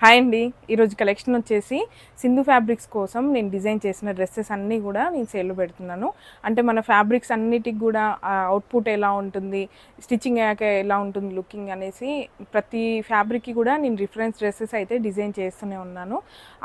Hi అండి. ఈరోజు collection వచ్చేసి సింధు ఫ్యాబ్రిక్స్ కోసం నేను డిజైన్ చేసిన డ్రెస్సెస్ అన్నీ కూడా నేను సేల్ పెడుతున్నాను. అంటే మన ఫ్యాబ్రిక్స్ అన్నిటికి కూడా అవుట్పుట్ ఎలా ఉంటుంది స్టిచ్చింగ్ అయ్యాక ఎలా ఉంటుంది లుకింగ్ అనేసి ప్రతి ఫ్యాబ్రిక్కి కూడా నేను రిఫరెన్స్ డ్రెస్సెస్ అయితే డిజైన్ చేస్తూనే ఉన్నాను.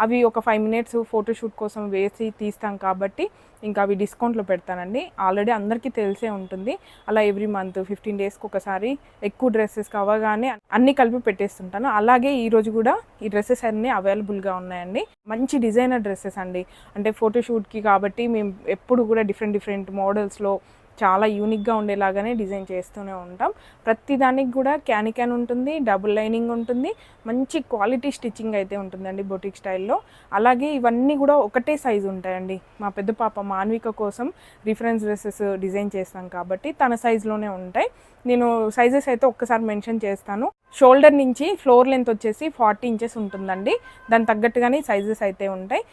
అవి ఒక ఫైవ్ మినిట్స్ ఫోటోషూట్ కోసం వేసి తీస్తాం కాబట్టి ఇంకా అవి డిస్కౌంట్లో పెడతానండి. ఆల్రెడీ అందరికీ తెలిసే ఉంటుంది. అలా ఎవ్రీ మంత్ ఫిఫ్టీన్ డేస్కి ఒకసారి ఎక్కువ డ్రెస్సెస్ అవ్వగానే అన్నీ కలిపి పెట్టేస్తుంటాను. అలాగే ఈరోజు కూడా ఈ డ్రెస్సెస్ అన్నీ అవైలబుల్గా ఉన్నాయండి. మంచి డిజైనర్ డ్రెస్సెస్ అండి. అంటే ఫోటోషూట్కి కాబట్టి మేము ఎప్పుడు కూడా డిఫరెంట్ డిఫరెంట్ మోడల్స్లో చాలా యూనిక్గా ఉండేలాగానే డిజైన్ చేస్తూనే ఉంటాం. ప్రతి దానికి కూడా క్యాన్ క్యాన్ ఉంటుంది డబుల్ లైనింగ్ ఉంటుంది మంచి క్వాలిటీ స్టిచ్చింగ్ అయితే ఉంటుందండి బొటిక్ స్టైల్లో. అలాగే ఇవన్నీ కూడా ఒకటే సైజు ఉంటాయండి. మా పెద్ద పాప మాన్విక కోసం రిఫరెన్స్ డ్రెస్సెస్ డిజైన్ చేస్తాం కాబట్టి తన సైజులోనే ఉంటాయి. నేను సైజెస్ అయితే ఒక్కసారి మెన్షన్ చేస్తాను. షోల్డర్ నుంచి ఫ్లోర్ లెంత్ వచ్చేసి ఫార్టీ ఇంచెస్ ఉంటుందండి. దాని తగ్గట్టుగానే సైజెస్ అయితే ఉంటాయి.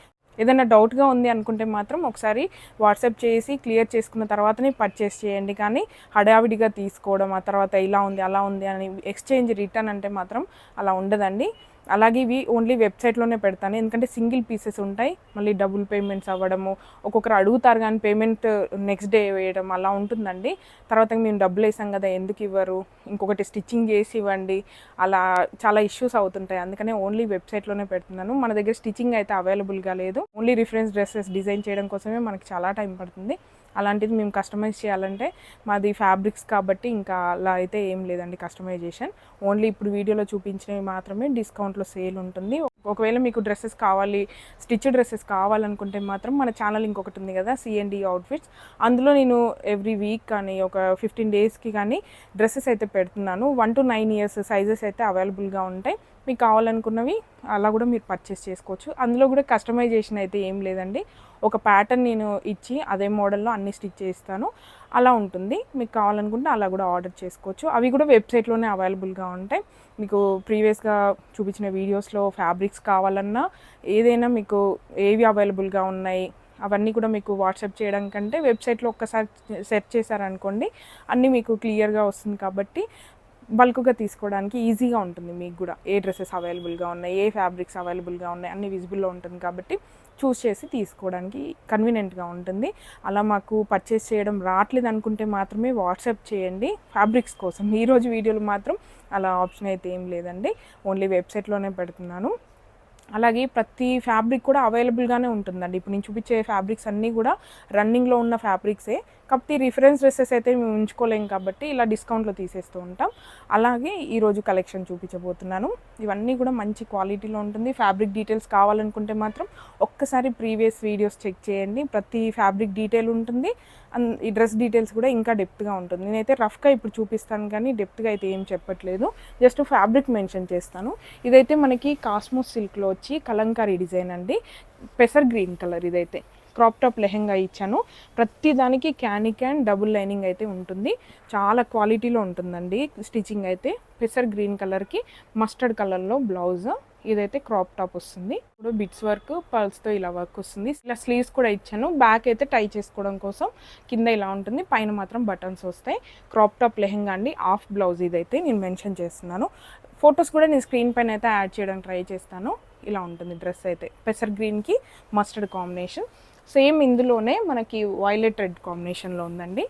ఏదైనా డౌట్గా ఉంది అనుకుంటే మాత్రం ఒకసారి వాట్సాప్ చేసి క్లియర్ చేసుకున్న తర్వాతనే పర్చేస్ చేయండి. కానీ హడావిడిగా తీసుకోవడం ఆ తర్వాత ఇలా ఉంది అలా ఉంది అని ఎక్స్చేంజ్ రిటర్న్ అంటే మాత్రం అలా ఉండదండి. అలాగే ఇవి ఓన్లీ వెబ్సైట్లోనే పెడతాను. ఎందుకంటే సింగిల్ పీసెస్ ఉంటాయి. మళ్ళీ డబుల్ పేమెంట్స్ అవ్వడము ఒక్కొక్కరు అడుగుతారు కానీ పేమెంట్ నెక్స్ట్ డే వేయడం అలా ఉంటుందండి. తర్వాత మేము డబ్బులు వేసాం కదా ఎందుకు ఇవ్వరు? ఇంకొకటి స్టిచ్చింగ్ చేసి ఇవ్వండి. అలా చాలా ఇష్యూస్ అవుతుంటాయి. అందుకనే ఓన్లీ వెబ్సైట్లోనే పెడుతున్నాను. మన దగ్గర స్టిచ్చింగ్ అయితే అవైలబుల్గా లేదు. ఓన్లీ రిఫరెన్స్ డ్రెస్సెస్ డిజైన్ చేయడం కోసమే మనకి చాలా టైం పడుతుంది. అలాంటిది మేము కస్టమైజ్ చేయాలంటే మాది ఫ్యాబ్రిక్స్ కాబట్టి ఇంకా అలా అయితే ఏం లేదండి కస్టమైజేషన్ ఓన్లీ ఇప్పుడు వీడియోలో చూపించినవి మాత్రమే డిస్కౌంట్లో సేల్ ఉంటుంది. ఒకవేళ మీకు డ్రెస్సెస్ కావాలి స్టిచ్ డ్రెస్సెస్ కావాలనుకుంటే మాత్రం మన ఛానల్ ఇంకొకటి ఉంది కదా సిఎండి అవుట్ఫిట్స్ అందులో నేను ఎవ్రీ వీక్ కానీ ఒక ఫిఫ్టీన్ డేస్కి కానీ డ్రెస్సెస్ అయితే పెడుతున్నాను. One two nine years sizes అయితే అవైలబుల్గా ఉంటాయి. మీకు కావాలనుకున్నవి అలా కూడా మీరు పర్చేస్ చేసుకోవచ్చు. అందులో కూడా కస్టమైజేషన్ అయితే ఏం లేదండి. ఒక ప్యాటర్న్ నేను ఇచ్చి అదే మోడల్లో అన్ని స్టిచ్ చేస్తాను. అలా ఉంటుంది. మీకు కావాలనుకుంటే అలా కూడా ఆర్డర్ చేసుకోవచ్చు. అవి కూడా వెబ్సైట్లోనే అవైలబుల్గా ఉంటాయి. మీకు ప్రీవియస్గా చూపించిన వీడియోస్లో ఫ్యాబ్రిక్స్ కావాలన్నా ఏదైనా మీకు ఏవి అవైలబుల్గా ఉన్నాయి అవన్నీ కూడా మీకు వాట్సాప్ చేయడం కంటే వెబ్సైట్లో ఒక్కసారి సెర్చ్ చేశారనుకోండి అన్నీ మీకు క్లియర్గా వస్తుంది కాబట్టి బల్క్గా తీసుకోవడానికి ఈజీగా ఉంటుంది మీకు కూడా. ఏ డ్రెస్సెస్ అవైలబుల్గా ఉన్నాయి ఏ ఫ్యాబ్రిక్స్ అవైలబుల్గా ఉన్నాయి అన్ని విజిబుల్లో ఉంటుంది కాబట్టి చూస్ చేసి తీసుకోవడానికి కన్వీనియంట్గా ఉంటుంది. అలా మాకు పర్చేస్ చేయడం రావట్లేదు అనుకుంటే మాత్రమే వాట్సాప్ చేయండి. ఫ్యాబ్రిక్స్ కోసం ఈరోజు వీడియోలు మాత్రం అలా ఆప్షన్ అయితే ఏం లేదండి. ఓన్లీ వెబ్సైట్లోనే పెడుతున్నాను. అలాగే ప్రతి ఫ్యాబ్రిక్ కూడా అవైలబుల్గానే ఉంటుందండి. ఇప్పుడు నేను చూపించే ఫ్యాబ్రిక్స్ అన్నీ కూడా రన్నింగ్లో ఉన్న ఫ్యాబ్రిక్సే. కాకపోతే రిఫరెన్స్ డ్రెస్సెస్ అయితే మేము ఉంచుకోలేం కాబట్టి ఇలా డిస్కౌంట్లో తీసేస్తూ ఉంటాం. అలాగే ఈరోజు కలెక్షన్ చూపించబోతున్నాను. ఇవన్నీ కూడా మంచి క్వాలిటీలో ఉంటుంది. ఫ్యాబ్రిక్ డీటెయిల్స్ కావాలనుకుంటే మాత్రం ఒక్కసారి ప్రీవియస్ వీడియోస్ చెక్ చేయండి. ప్రతి ఫ్యాబ్రిక్ డీటెయిల్ ఉంటుంది. అండ్ ఈ డ్రెస్ డీటెయిల్స్ కూడా ఇంకా డెప్త్గా ఉంటుంది. నేనైతే రఫ్గా ఇప్పుడు చూపిస్తాను కానీ డెప్త్గా అయితే ఏం చెప్పట్లేదు. జస్ట్ ఫ్యాబ్రిక్ మెన్షన్ చేస్తాను. ఇదైతే మనకి కాస్మోస్ సిల్క్లో వచ్చి కలంకారీ డిజైన్ అండి. పెసర్ గ్రీన్ కలర్ ఇదైతే. క్రాప్ టాప్ లెహెంగా ఇచ్చాను. ప్రతి దానికి క్యానీ క్యాన్ డబుల్ లైనింగ్ అయితే ఉంటుంది. చాలా క్వాలిటీలో ఉంటుందండి స్టిచ్చింగ్ అయితే. పెసర్ గ్రీన్ కలర్కి మస్టర్డ్ కలర్లో బ్లౌజ్. ఇదైతే క్రాప్ టాప్ వస్తుంది. ఇప్పుడు బిట్స్ వర్క్ పర్ల్స్తో ఇలా వర్క్ వస్తుంది. ఇలా స్లీవ్స్ కూడా ఇచ్చాను. బ్యాక్ అయితే టై చేసుకోవడం కోసం కింద ఇలా ఉంటుంది. పైన మాత్రం బటన్స్ వస్తాయి. క్రాప్ టాప్ లెహెంగా అండి. హాఫ్ బ్లౌజ్ ఇదైతే నేను మెన్షన్ చేస్తున్నాను. ఫొటోస్ కూడా నేను స్క్రీన్ పైన అయితే యాడ్ చేయడానికి ట్రై చేస్తాను. ఇలా ఉంటుంది డ్రెస్ అయితే. పెసర్ గ్రీన్కి మస్టర్డ్ కాంబినేషన్. సేమ్ ఇందులోనే మనకి వైలెట్ రెడ్ కాంబినేషన్లో ఉందండి.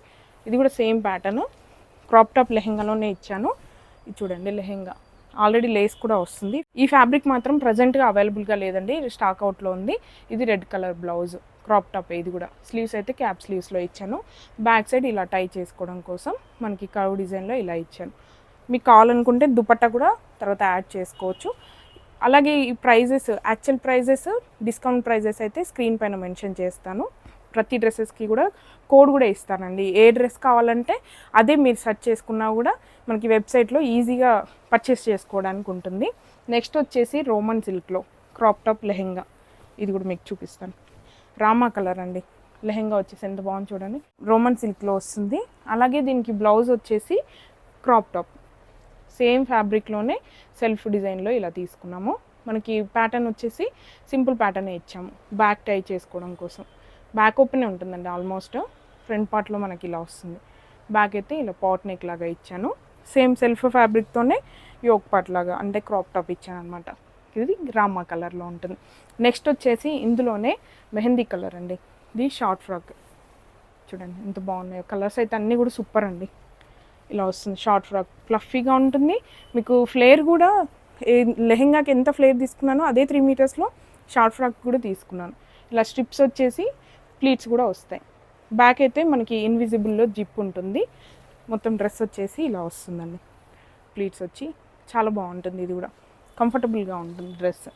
ఇది కూడా సేమ్ ప్యాటర్న్ క్రాప్ టాప్ లెహెంగాలోనే ఇచ్చాను. ఇది చూడండి లెహెంగా. ఆల్రెడీ లేస్ కూడా వస్తుంది. ఈ ఫ్యాబ్రిక్ మాత్రం ప్రజెంట్గా అవైలబుల్గా లేదండి. స్టాక్ అవుట్లో ఉంది. ఇది red colour blouse crop top ఇది కూడా. స్లీవ్స్ అయితే క్యాప్ స్లీవ్స్లో ఇచ్చాను. బ్యాక్ సైడ్ ఇలా టై చేసుకోవడం కోసం మనకి కర్వ్ డిజైన్లో ఇలా ఇచ్చాను. మీకు కావాలనుకుంటే దుపట్టా కూడా తర్వాత యాడ్ చేసుకోవచ్చు. అలాగే ఈ prices actual prices discount prices అయితే స్క్రీన్ పైన మెన్షన్ చేస్తాను. ప్రతి డ్రెస్సెస్కి కూడా కోడ్ కూడా ఇస్తానండి. ఏ డ్రెస్ కావాలంటే అదే మీరు సెర్చ్ చేసుకున్నా కూడా మనకి వెబ్సైట్లో ఈజీగా పర్చేస్ చేసుకోవడానికి ఉంటుంది. నెక్స్ట్ వచ్చేసి రోమన్ సిల్క్లో క్రాప్ టాప్ లెహెంగా. ఇది కూడా మీకు చూపిస్తాను. రామా కలర్ అండి. లెహెంగా వచ్చేసి ఎంత బాగుంది చూడండి. రోమన్ సిల్క్లో వస్తుంది. అలాగే దీనికి బ్లౌజ్ వచ్చేసి క్రాప్ టాప్ సేమ్ ఫ్యాబ్రిక్లోనే సెల్ఫ్ డిజైన్లో ఇలా తీసుకున్నాము. మనకి ప్యాటర్న్ వచ్చేసి సింపుల్ ప్యాటర్నే ఇచ్చాము బ్యాక్ టై చేసుకోవడం కోసం. బ్యాక్ ఓపెనే ఉంటుందండి ఆల్మోస్ట్ ఫ్రంట్ పార్ట్లో మనకి ఇలా వస్తుంది. బ్యాక్ అయితే ఇలా పాట్ నెక్ లాగా ఇచ్చాను. సేమ్ సెల్ఫ్ ఫ్యాబ్రిక్తోనే యోక్ పార్ట్ లాగా అంటే క్రాప్ టాప్ ఇచ్చాను అనమాట ఇది రామా కలర్లో ఉంటుంది. నెక్స్ట్ వచ్చేసి ఇందులోనే మెహందీ కలర్ అండి. ఇది షార్ట్ ఫ్రాక్. చూడండి ఎంత బాగున్నాయో. కలర్స్ అయితే అన్నీ కూడా సూపర్ అండి. ఇలా వస్తుంది షార్ట్ ఫ్రాక్. ఫ్లఫీగా ఉంటుంది. మీకు ఫ్లేర్ కూడా లెహెంగాకి ఎంత ఫ్లేర్ తీసుకున్నానో అదే త్రీ మీటర్స్లో షార్ట్ ఫ్రాక్ కూడా తీసుకున్నాను. ఇలా స్ట్రిప్స్ వచ్చేసి ప్లీట్స్ కూడా వస్తాయి. బ్యాక్ అయితే మనకి ఇన్విజిబుల్లో జిప్ ఉంటుంది. మొత్తం డ్రెస్ వచ్చేసి ఇలా వస్తుందండి. ప్లీట్స్ వచ్చి చాలా బాగుంటుంది ఇది కూడా. కంఫర్టబుల్గా ఉంటుంది డ్రెస్.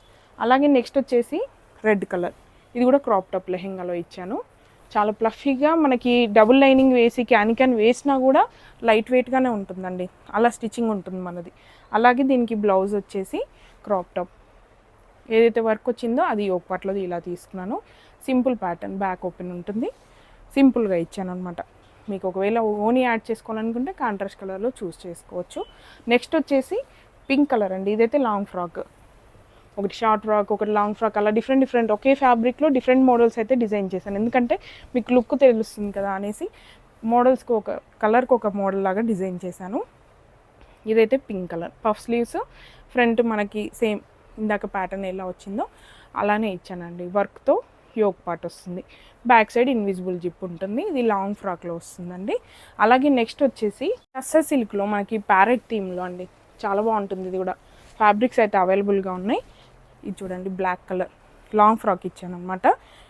అలాగే నెక్స్ట్ వచ్చేసి రెడ్ కలర్. ఇది కూడా క్రాప్ టాప్ లెహెంగాలో ఇచ్చాను. చాలా ప్లఫీగా మనకి డబుల్ లైనింగ్ వేసి క్యాన్ క్యాన్ వేసినా కూడా లైట్ వెయిట్గానే ఉంటుందండి. అలా స్టిచ్చింగ్ ఉంటుంది మనది. అలాగే దీనికి బ్లౌజ్ వచ్చేసి క్రాప్ టాప్. ఏదైతే వర్క్ వచ్చిందో అది ఒక పట్లది ఇలా తీసుకున్నాను. సింపుల్ ప్యాటర్న్ బ్యాక్ ఓపెన్ ఉంటుంది. సింపుల్గా ఇచ్చాను అనమాట మీకు ఒకవేళ ఓనీ యాడ్ చేసుకోవాలనుకుంటే కాంట్రాస్ట్ కలర్లో చూస్ చేసుకోవచ్చు. నెక్స్ట్ వచ్చేసి పింక్ కలర్ అండి. ఇదైతే లాంగ్ ఫ్రాక్. ఒకటి షార్ట్ ఫ్రాక్ ఒకటి లాంగ్ ఫ్రాక్ అలా డిఫరెంట్ డిఫరెంట్ ఒకే ఫ్యాబ్రిక్లో డిఫరెంట్ మోడల్స్ అయితే డిజైన్ చేశాను. ఎందుకంటే మీకు లుక్ తెలుస్తుంది కదా అనేసి మోడల్స్కి ఒక కలర్కి ఒక మోడల్ లాగా డిజైన్ చేశాను. ఇదైతే pink colour puff sleeves front మనకి సేమ్ ఇందాక ప్యాటర్న్ ఎలా వచ్చిందో అలానే ఇచ్చానండి. వర్క్తో యోక్ పార్ట్ వస్తుంది. బ్యాక్ సైడ్ ఇన్విజిబుల్ జిప్ ఉంటుంది. ఇది లాంగ్ ఫ్రాక్లో వస్తుందండి. అలాగే నెక్స్ట్ వచ్చేసి టస్సర్ సిల్క్లో మనకి ప్యారెట్ థీమ్లో అండి. చాలా బాగుంటుంది ఇది కూడా. ఫ్యాబ్రిక్స్ అయితే అవైలబుల్గా ఉన్నాయి. ఇది చూడండి బ్లాక్ కలర్ లాంగ్ ఫ్రాక్ ఇచ్చాను అనమాట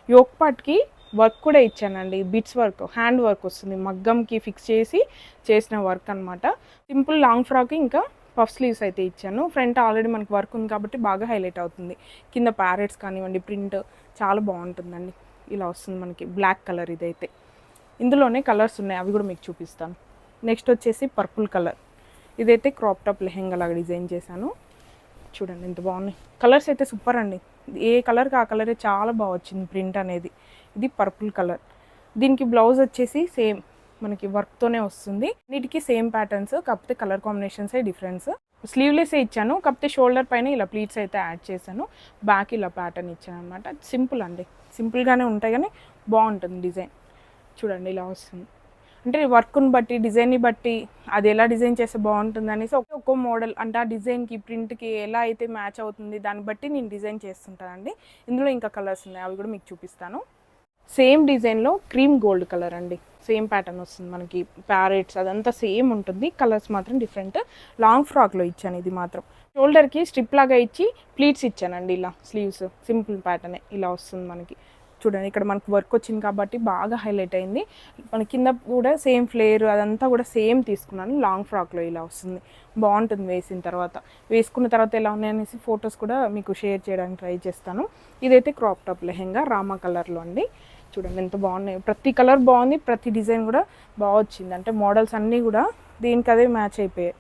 యోక్ పార్ట్కి వర్క్ కూడా ఇచ్చానండి. బిట్స్ వర్క్ హ్యాండ్ వర్క్ వస్తుంది. మగ్గంకి ఫిక్స్ చేసి చేసిన వర్క్ అనమాట సింపుల్ లాంగ్ ఫ్రాక్ ఇంకా పఫ్ స్లీవ్స్ అయితే ఇచ్చాను. ఫ్రంట్ ఆల్రెడీ మనకి వర్క్ ఉంది కాబట్టి బాగా హైలైట్ అవుతుంది. కింద ప్యారెట్స్ కానివ్వండి ప్రింట్ చాలా బాగుంటుందండి. ఇలా వస్తుంది మనకి బ్లాక్ కలర్ ఇదైతే. ఇందులోనే కలర్స్ ఉన్నాయి అవి కూడా మీకు చూపిస్తాను. నెక్స్ట్ వచ్చేసి పర్పుల్ కలర్ ఇదైతే క్రాప్ టాప్ లెహెంగా లాగా డిజైన్ చేశాను. చూడండి ఎంత బాగున్నాయి. కలర్స్ అయితే సూపర్ అండి. ఏ కలర్కి ఆ కలరే చాలా బాగా వచ్చింది ప్రింట్ అనేది. ఇది పర్పుల్ కలర్ దీనికి బ్లౌజ్ వచ్చేసి సేమ్ మనకి వర్క్తోనే వస్తుంది. వీటికి సేమ్ ప్యాటర్న్స్ కాకపోతే కలర్ కాంబినేషన్సే డిఫరెన్స్ స్లీవ్లెస్ ఇచ్చాను కాకపోతే షోల్డర్ పైన ఇలా ప్లీట్స్ అయితే యాడ్ చేశాను. బ్యాక్ ఇలా ప్యాటర్న్ ఇచ్చాను అనమాట సింపుల్ అండి. సింపుల్గానే ఉంటాయి కానీ బాగుంటుంది డిజైన్ చూడండి ఇలా వస్తుంది. అంటే వర్క్ని బట్టి డిజైన్ని బట్టి అది ఎలా డిజైన్ చేస్తే బాగుంటుంది అనేసి ఒక్క- ఒక్కో మోడల్ అంటే ఆ డిజైన్కి ప్రింట్కి ఎలా అయితే మ్యాచ్ అవుతుంది దాన్ని బట్టి నేను డిజైన్ చేస్తుంటానండి. ఇందులో ఇంకా కలర్స్ ఉన్నాయి అవి కూడా మీకు చూపిస్తాను. సేమ్ డిజైన్లో క్రీమ్ గోల్డ్ కలర్ అండి. సేమ్ ప్యాటర్న్ వస్తుంది మనకి ప్యారెట్స్ అదంతా సేమ్ ఉంటుంది. కలర్స్ మాత్రం డిఫరెంట్. లాంగ్ ఫ్రాక్లో ఇచ్చాను ఇది మాత్రం. షోల్డర్కి స్ట్రిప్ లాగా ఇచ్చి ప్లీట్స్ ఇచ్చానండి ఇలా స్లీవ్స్. సింపుల్ ప్యాటర్నే ఇలా వస్తుంది మనకి. చూడండి ఇక్కడ మనకు వర్క్ వచ్చింది కాబట్టి బాగా హైలైట్ అయింది. మన కింద కూడా సేమ్ ఫ్లేర్ అదంతా కూడా సేమ్ తీసుకున్నాను. లాంగ్ ఫ్రాక్లో ఇలా వస్తుంది. బాగుంటుంది వేసిన తర్వాత. వేసుకున్న తర్వాత ఎలా ఉన్నాయనేసి ఫొటోస్ కూడా మీకు షేర్ చేయడానికి ట్రై చేస్తాను. ఇదైతే క్రాప్ టాప్ లెహెంగా రామా కలర్లో అండి. చూడండి ఎంత బాగున్నాయి. ప్రతి కలర్ బాగుంది ప్రతి డిజైన్ కూడా బాగా వచ్చింది. అంటే మోడల్స్ అన్నీ కూడా దీనికి అదే మ్యాచ్ అయిపోయాయి.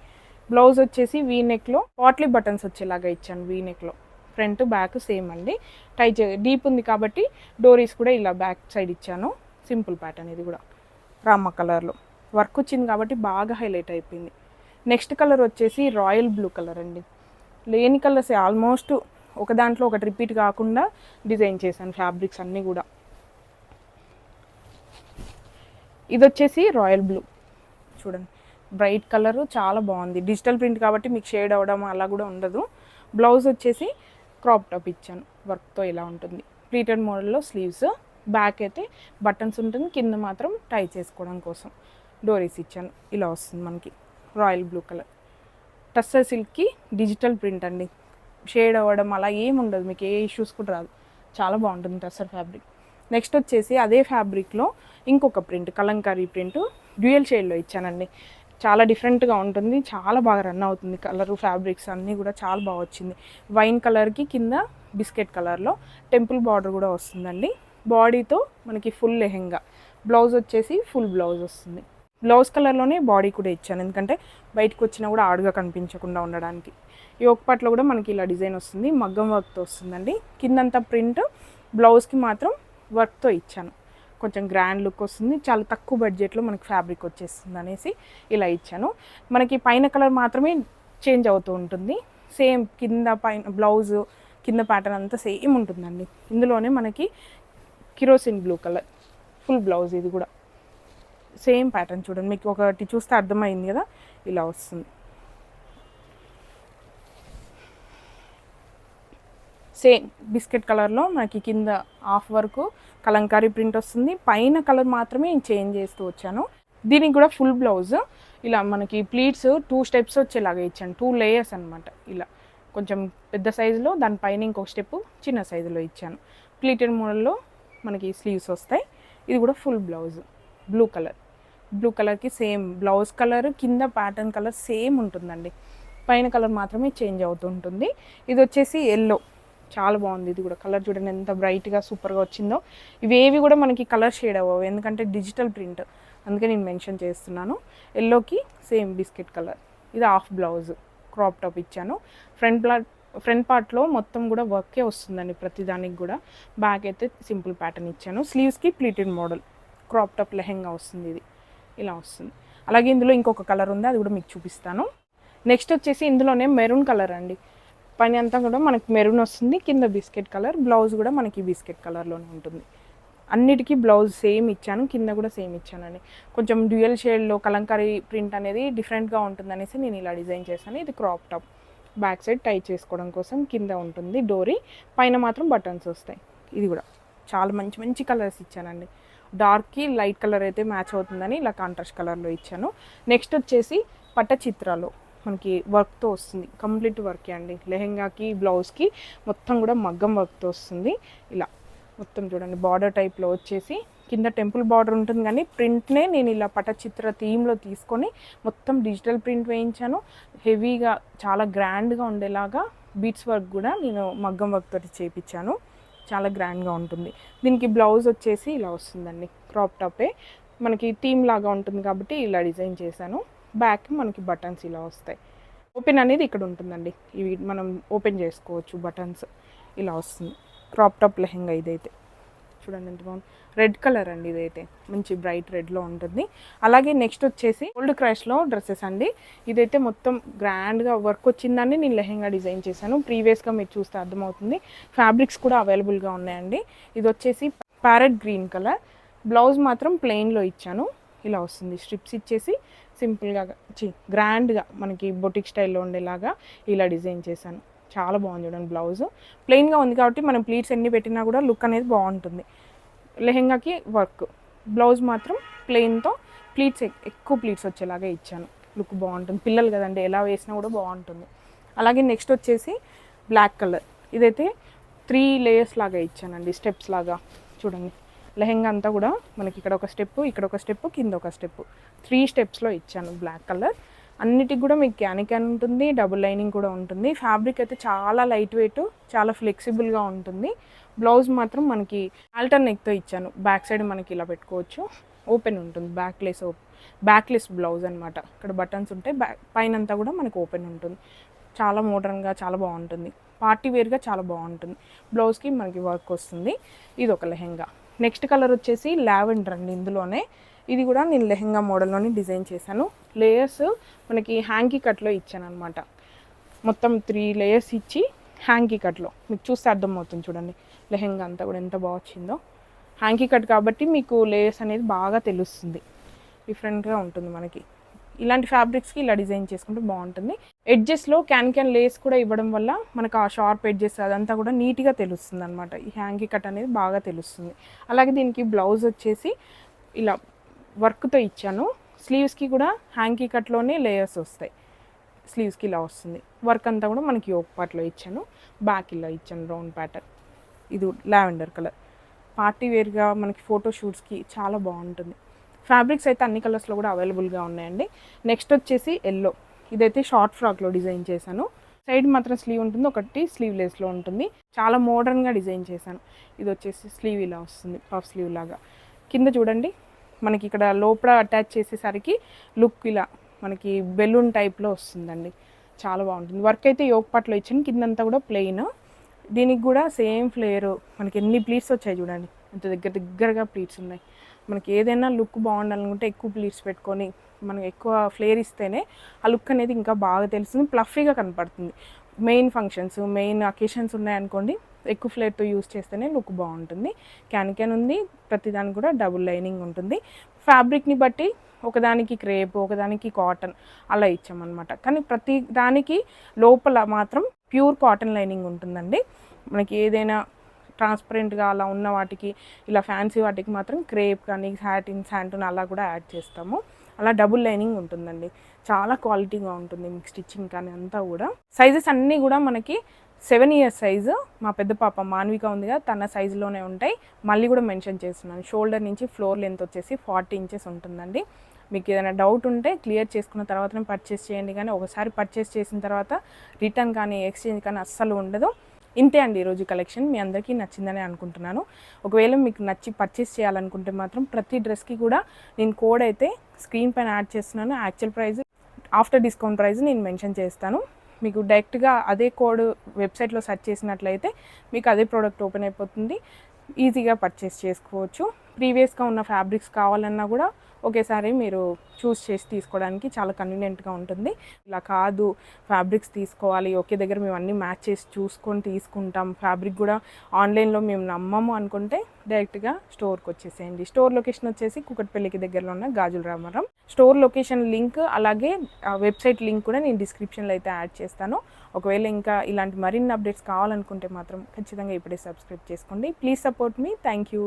బ్లౌజ్ వచ్చేసి వీ నెక్లో పాట్లీ బటన్స్ వచ్చేలాగా ఇచ్చాను వీ నెక్లో ఫ్రంట్ బ్యాక్ సేమ్ అండి. టై చే డీప్ ఉంది కాబట్టి డోరీస్ కూడా ఇలా బ్యాక్ సైడ్ ఇచ్చాను. సింపుల్ ప్యాటర్న్ ఇది కూడా. రామ కలర్లో. వర్క్ వచ్చింది కాబట్టి బాగా హైలైట్ అయిపోయింది. నెక్స్ట్ కలర్ వచ్చేసి రాయల్ బ్లూ కలర్ అండి. లేని కలర్స్ ఆల్మోస్ట్ ఒక దాంట్లో ఒకటి రిపీట్ కాకుండా డిజైన్ చేశాను ఫ్యాబ్రిక్స్ అన్నీ కూడా. ఇది వచ్చేసి రాయల్ బ్లూ. చూడండి. బ్రైట్ కలర్ చాలా బాగుంది. డిజిటల్ ప్రింట్ కాబట్టి మీకు షేడ్ అవ్వడం అలా కూడా ఉండదు. బ్లౌజ్ వచ్చేసి క్రాప్ టాప్ ఇచ్చాను వర్క్తో ఇలా ఉంటుంది. ప్లీటెడ్ మోడల్లో స్లీవ్స్ బ్యాక్ అయితే బటన్స్ ఉంటుంది కింద మాత్రం టై చేసుకోవడం కోసం. డోరీస్ ఇచ్చాను ఇలా వస్తుంది మనకి రాయల్ బ్లూ కలర్ టస్సర్ సిల్క్కి డిజిటల్ ప్రింట్ అండి. షేడ్ అవ్వడం అలా ఏమి ఉండదు మీకు ఏ ఇష్యూస్ కూడా రాదు. చాలా బాగుంటుంది టస్సర్ ఫ్యాబ్రిక్ నెక్స్ట్ వచ్చేసి అదే ఫ్యాబ్రిక్లో ఇంకొక ప్రింట్ కలంకారీ ప్రింట్ డ్యూయల్ షేడ్లో ఇచ్చానండి. చాలా డిఫరెంట్గా ఉంటుంది. చాలా బాగా రన్ అవుతుంది కలరు ఫ్యాబ్రిక్స్ అన్నీ కూడా చాలా బాగా వచ్చింది. వైన్ కలర్కి కింద బిస్కెట్ కలర్లో టెంపుల్ బార్డర్ కూడా వస్తుందండి. బాడీతో మనకి ఫుల్ లెహెంగా. బ్లౌజ్ వచ్చేసి ఫుల్ బ్లౌజ్ వస్తుంది. బ్లౌజ్ కలర్లోనే బాడీ కూడా ఇచ్చాను. ఎందుకంటే బయటకు వచ్చినా కూడా ఆడుగా కనిపించకుండా ఉండడానికి. ఈ పట్లో కూడా మనకి ఇలా డిజైన్ వస్తుంది. మగ్గం వర్క్తో వస్తుందండి. కిందంతా ప్రింట్ బ్లౌజ్కి మాత్రం వర్క్తో ఇచ్చాను. కొంచెం గ్రాండ్ లుక్ వస్తుంది. చాలా తక్కువ బడ్జెట్లో మనకి ఫ్యాబ్రిక్ వచ్చేస్తుంది అనేసి ఇలా ఇచ్చాను. మనకి పైన కలర్ మాత్రమే చేంజ్ అవుతూ ఉంటుంది. సేమ్ కింద పైన బ్లౌజ్ కింద ప్యాటర్న్ అంతా సేమ్ ఉంటుందండి. ఇందులోనే మనకి kerosene blue colour full blouse ఇది కూడా. సేమ్ ప్యాటర్న్ చూడండి. మీకు ఒకటి చూస్తే అర్థమైంది కదా? ఇలా వస్తుంది. సేమ్ బిస్కెట్ కలర్లో మనకి కింద హాఫ్ వరకు కలంకారీ ప్రింట్ వస్తుంది. పైన కలర్ మాత్రమే నేను చేంజ్ చేస్తూ వచ్చాను. దీనికి కూడా ఫుల్ బ్లౌజ్. ఇలా మనకి ప్లీట్స్ టూ స్టెప్స్ వచ్చేలాగా ఇచ్చాను. టూ లేయర్స్ అనమాట ఇలా కొంచెం పెద్ద సైజులో దానిపైన ఇంకొక స్టెప్ చిన్న సైజులో ఇచ్చాను. ప్లీటెడ్ మోడల్లో మనకి స్లీవ్స్ వస్తాయి. ఇది కూడా full blouse. Blue colour. Blue కలర్కి సేమ్ బ్లౌజ్ కలర్ కింద ప్యాటర్న్ కలర్ సేమ్ ఉంటుందండి. పైన కలర్ మాత్రమే చేంజ్ అవుతూ ఉంటుంది. ఇది వచ్చేసి ఎల్లో చాలా బాగుంది. ఇది కూడా కలర్ చూడండి ఎంత బ్రైట్గా సూపర్గా వచ్చిందో. ఇవేవి కూడా మనకి కలర్ షేడ్ అవ్వవు. ఎందుకంటే డిజిటల్ ప్రింట్ అందుకే నేను మెన్షన్ చేస్తున్నాను. ఎల్లోకి సేమ్ బిస్కెట్ కలర్ ఇది హాఫ్ బ్లౌజ్ క్రాప్ టాప్ ఇచ్చాను. ఫ్రంట్ ప్లాట్ ఫ్రంట్ పార్ట్లో మొత్తం కూడా వర్కే వస్తుందండి ప్రతిదానికి కూడా. బ్యాక్ అయితే సింపుల్ ప్యాటర్న్ ఇచ్చాను. స్లీవ్స్కి pleated model crop top lehenga వస్తుంది ఇది. ఇలా వస్తుంది. అలాగే ఇందులో ఇంకొక కలర్ ఉంది. అది కూడా మీకు చూపిస్తాను. నెక్స్ట్ వచ్చేసి ఇందులోనే మెరూన్ కలర్ అండి. పైన అంతా కూడా మనకి మెరూన్ వస్తుంది కింద బిస్కెట్ కలర్ బ్లౌజ్ కూడా మనకి బిస్కెట్ కలర్లోనే ఉంటుంది. అన్నిటికీ బ్లౌజ్ సేమ్ ఇచ్చాను కింద కూడా సేమ్ ఇచ్చానండి. కొంచెం డ్యూయల్ షేడ్లో కలంకారీ ప్రింట్ అనేది డిఫరెంట్గా ఉంటుంది అనేసి నేను ఇలా డిజైన్ చేశాను. ఇది crop top. Back side tie చేసుకోవడం కోసం కింద ఉంటుంది డోరీ పైన మాత్రం బటన్స్ వస్తాయి. ఇది కూడా. చాలా మంచి మంచి కలర్స్ ఇచ్చానండి. డార్క్కి లైట్ కలర్ అయితే మ్యాచ్ అవుతుందని ఇలా కాంట్రాస్ట్ కలర్లో ఇచ్చాను. నెక్స్ట్ వచ్చేసి పట్ట చిత్రాలు. మనకి వర్క్తో వస్తుంది. కంప్లీట్ వర్కే అండి. లెహెంగాకి బ్లౌజ్కి మొత్తం కూడా మగ్గం వర్క్తో వస్తుంది. ఇలా మొత్తం చూడండి బార్డర్ టైప్లో వచ్చేసి కింద టెంపుల్ బార్డర్ ఉంటుంది కానీ ప్రింట్నే నేను ఇలా పటచిత్ర థీమ్లో తీసుకొని మొత్తం డిజిటల్ ప్రింట్ వేయించాను. హెవీగా చాలా గ్రాండ్గా ఉండేలాగా బీట్స్ వర్క్ కూడా నేను మగ్గం వర్క్ తోటి చేయించాను చాలా గ్రాండ్గా ఉంటుంది. దీనికి బ్లౌజ్ వచ్చేసి ఇలా వస్తుందండి. క్రాప్ టాపే మనకి థీమ్ లాగా ఉంటుంది కాబట్టి ఇలా డిజైన్ చేశాను. బ్యాక్ మనకి బటన్స్ ఇలా వస్తాయి. ఓపెన్ అనేది ఇక్కడ ఉంటుందండి. ఇవి మనం ఓపెన్ చేసుకోవచ్చు బటన్స్. ఇలా వస్తుంది. క్రాప్ టాప్ లెహెంగా ఇదైతే. చూడండి ఎంత బాగుంది. రెడ్ కలర్ అండి ఇదైతే. మంచి బ్రైట్ రెడ్లో ఉంటుంది. అలాగే నెక్స్ట్ వచ్చేసి ఓల్డ్ క్రాష్లో డ్రెస్సెస్ అండి. ఇదైతే మొత్తం గ్రాండ్గా వర్క్ వచ్చిందని నేను లెహెంగా డిజైన్ చేశాను. ప్రీవియస్గా మీరు చూస్తే అర్థమవుతుంది. ఫ్యాబ్రిక్స్ కూడా అవైలబుల్గా ఉన్నాయండి. ఇది వచ్చేసి ప్యారెట్ గ్రీన్ కలర్ బ్లౌజ్ మాత్రం ప్లెయిన్లో ఇచ్చాను. ఇలా వస్తుంది. స్ట్రిప్స్ ఇచ్చేసి సింపుల్గా చి గ్రాండ్గా మనకి బొటిక్ స్టైల్లో ఉండేలాగా ఇలా డిజైన్ చేశాను. చాలా బాగుంది చూడండి బ్లౌజ్ ప్లెయిన్గా ఉంది కాబట్టి మనం ప్లీట్స్ ఎన్ని పెట్టినా కూడా లుక్ అనేది బాగుంటుంది. లెహెంగాకి వర్క్ బ్లౌజ్ మాత్రం ప్లెయిన్తో ప్లీట్స్ ఎక్కువ ప్లీట్స్ వచ్చేలాగా ఇచ్చాను. లుక్ బాగుంటుంది. పిల్లలు కదండి ఎలా వేసినా కూడా బాగుంటుంది. అలాగే నెక్స్ట్ వచ్చేసి బ్లాక్ కలర్ ఇదైతే త్రీ లేయర్స్ లాగా ఇచ్చానండి స్టెప్స్ లాగా. చూడండి. లెహెంగా అంతా కూడా మనకి ఇక్కడ ఒక స్టెప్ ఇక్కడ ఒక స్టెప్ కింద ఒక స్టెప్. త్రీ స్టెప్స్లో ఇచ్చాను బ్లాక్ కలర్ అన్నిటికి కూడా మీకు క్యాన్ ఉంటుంది డబుల్ లైనింగ్ కూడా ఉంటుంది. ఫ్యాబ్రిక్ అయితే చాలా లైట్ వెయిట్ చాలా ఫ్లెక్సిబుల్గా ఉంటుంది. బ్లౌజ్ మాత్రం మనకి ఆల్టర్ నెక్తో ఇచ్చాను. బ్యాక్ సైడ్ మనకి ఇలా పెట్టుకోవచ్చు. ఓపెన్ ఉంటుంది బ్యాక్లెస్ బ్యాక్లెస్ బ్లౌజ్ అనమాట ఇక్కడ బటన్స్ ఉంటాయి బ్యాక్ పైన అంతా కూడా మనకి ఓపెన్ ఉంటుంది. చాలా మోడర్న్గా చాలా బాగుంటుంది. పార్టీ వేర్గా చాలా బాగుంటుంది. బ్లౌజ్కి మనకి వర్క్ వస్తుంది. ఇది ఒక లెహెంగా. నెక్స్ట్ కలర్ వచ్చేసి లావెండర్ అండి ఇందులోనే. ఇది కూడా నేను లెహెంగా మోడల్లోనే డిజైన్ చేశాను. లేయర్స్ మనకి హ్యాంకీ కట్లో ఇచ్చాను అనమాట మొత్తం త్రీ లేయర్స్ ఇచ్చి హ్యాంకీ కట్లో. మీకు చూస్తే అర్థమవుతుంది చూడండి. లెహెంగా అంతా కూడా ఎంత బాగా వచ్చిందో. హ్యాంకీ కట్ కాబట్టి మీకు లేయర్స్ అనేది బాగా తెలుస్తుంది. డిఫరెంట్గా ఉంటుంది మనకి. ఇలాంటి ఫ్యాబ్రిక్స్కి ఇలా డిజైన్ చేసుకుంటే బాగుంటుంది. ఎడ్జెస్లో క్యాన్ క్యాన్ లేస్ కూడా ఇవ్వడం వల్ల మనకు ఆ షార్ప్ ఎడ్జెస్ అదంతా కూడా నీట్గా తెలుస్తుంది అనమాట ఈ హ్యాంకీ కట్ అనేది బాగా తెలుస్తుంది. అలాగే దీనికి బ్లౌజ్ వచ్చేసి ఇలా వర్క్తో ఇచ్చాను. స్లీవ్స్కి కూడా హ్యాంకీ కట్లోనే లేయర్స్ వస్తాయి. స్లీవ్స్కి ఇలా వస్తుంది. వర్క్ అంతా కూడా మనకి యోక్ పార్ట్లో ఇచ్చాను. బ్యాక్ ఇలా ఇచ్చాను రౌండ్ ప్యాటర్న్ ఇది లావెండర్ కలర్ పార్టీ వేర్గా మనకి ఫోటో షూట్స్కి చాలా బాగుంటుంది. ఫ్యాబ్రిక్స్ అయితే అన్ని కలర్స్లో కూడా అవైలబుల్గా ఉన్నాయండి. నెక్స్ట్ వచ్చేసి ఎల్లో. ఇదైతే షార్ట్ ఫ్రాక్లో డిజైన్ చేశాను. సైడ్ మాత్రం స్లీవ్ ఉంటుంది ఒకటి స్లీవ్ లెస్లో ఉంటుంది. చాలా మోడర్న్గా డిజైన్ చేశాను. ఇది వచ్చేసి స్లీవ్ ఇలా వస్తుంది పఫ్ స్లీవ్ లాగా. కింద చూడండి మనకి ఇక్కడ లోపల అటాచ్ చేసేసరికి లుక్ ఇలా మనకి బెలూన్ టైప్లో వస్తుందండి. చాలా బాగుంటుంది. వర్క్ అయితే యోగ పట్లో ఇచ్చాను కిందంతా కూడా ప్లెయిన్. దీనికి కూడా సేమ్ ఫ్లేయర్ మనకి ఎన్ని ప్లీట్స్ వచ్చాయి చూడండి. అంత దగ్గర దగ్గరగా ప్లీట్స్ ఉన్నాయి. మనకి ఏదైనా లుక్ బాగుండాలనుకుంటే ఎక్కువ ప్లీట్స్ పెట్టుకొని మనం ఎక్కువ ఫ్లేర్ ఇస్తేనే ఆ లుక్ అనేది ఇంకా బాగా తెలుస్తుంది ప్లఫీగా కనపడుతుంది. మెయిన్ ఫంక్షన్స్ మెయిన్ అకేషన్స్ ఉన్నాయనుకోండి ఎక్కువ ఫ్లేర్తో యూస్ చేస్తేనే లుక్ బాగుంటుంది. క్యాన్ క్యాన్ ఉంది ప్రతిదానికి కూడా డబుల్ లైనింగ్ ఉంటుంది. ఫ్యాబ్రిక్ని బట్టి ఒకదానికి క్రేప్ ఒకదానికి కాటన్ అలా ఇచ్చామన్నమాట. కానీ ప్రతి దానికి లోపల మాత్రం ప్యూర్ కాటన్ లైనింగ్ ఉంటుందండి. మనకి ఏదైనా ట్రాన్స్పరెంట్గా అలా ఉన్న వాటికి ఇలా ఫ్యాన్సీ వాటికి మాత్రం క్రేప్ కానీ సాటిన్ శాంటూన్ అలా కూడా యాడ్ చేస్తాము. అలా డబుల్ లైనింగ్ ఉంటుందండి. చాలా క్వాలిటీగా ఉంటుంది మీకు స్టిచ్చింగ్ కానీ అంతా కూడా. సైజెస్ అన్నీ కూడా మనకి సెవెన్ ఇయర్స్ సైజు మా పెద్ద పాప మాన్విక ఉందిగా తన సైజులోనే ఉంటాయి. మళ్ళీ కూడా మెన్షన్ చేస్తున్నాను. షోల్డర్ నుంచి ఫ్లోర్ లెంత్ వచ్చేసి ఫార్టీ ఇంచెస్ ఉంటుందండి. మీకు ఏదైనా డౌట్ ఉంటే క్లియర్ చేసుకున్న తర్వాతనే పర్చేస్ చేయండి. కానీ ఒకసారి పర్చేస్ చేసిన తర్వాత రిటర్న్ కానీ ఎక్స్చేంజ్ కానీ అస్సలు ఉండదు. ఇంతే అండి ఈరోజు కలెక్షన్. మీ అందరికీ నచ్చిందని అనుకుంటున్నాను. ఒకవేళ మీకు నచ్చి పర్చేస్ చేయాలనుకుంటే మాత్రం ప్రతి డ్రెస్కి కూడా నేను కోడ్ అయితే స్క్రీన్ పైన యాడ్ చేస్తున్నాను. Actual price after discount price నేను మెన్షన్ చేస్తాను. మీకు డైరెక్ట్గా అదే కోడ్ వెబ్సైట్లో సెర్చ్ చేసినట్లయితే మీకు అదే ప్రోడక్ట్ ఓపెన్ అయిపోతుంది. ఈజీగా పర్చేస్ చేసుకోవచ్చు. ప్రీవియస్గా ఉన్న ఫ్యాబ్రిక్స్ కావాలన్నా కూడా ఒకేసారి మీరు చూస్ చేసి తీసుకోవడానికి చాలా కన్వీనియంట్గా ఉంటుంది. ఇలా కాదు ఫ్యాబ్రిక్స్ తీసుకోవాలి ఒకే దగ్గర మేము అన్నీ మ్యాచ్ చేసి చూసుకొని తీసుకుంటాం. ఫ్యాబ్రిక్ కూడా ఆన్లైన్లో మేము నమ్మము అనుకుంటే డైరెక్ట్గా స్టోర్కి వచ్చేసేయండి. స్టోర్ లొకేషన్ వచ్చేసి కుకట్పల్లికి దగ్గరలో ఉన్న గాజుల రామారం స్టోర్ లొకేషన్ లింక్ అలాగే వెబ్సైట్ లింక్ కూడా నేను డిస్క్రిప్షన్లో అయితే యాడ్ చేస్తాను. ఒకవేళ ఇంకా ఇలాంటి మరిన్ని అప్డేట్స్ కావాలనుకుంటే మాత్రం ఖచ్చితంగా ఇప్పుడే సబ్స్క్రైబ్ చేసుకోండి. ప్లీజ్ సపోర్ట్ మీ థ్యాంక్ యూ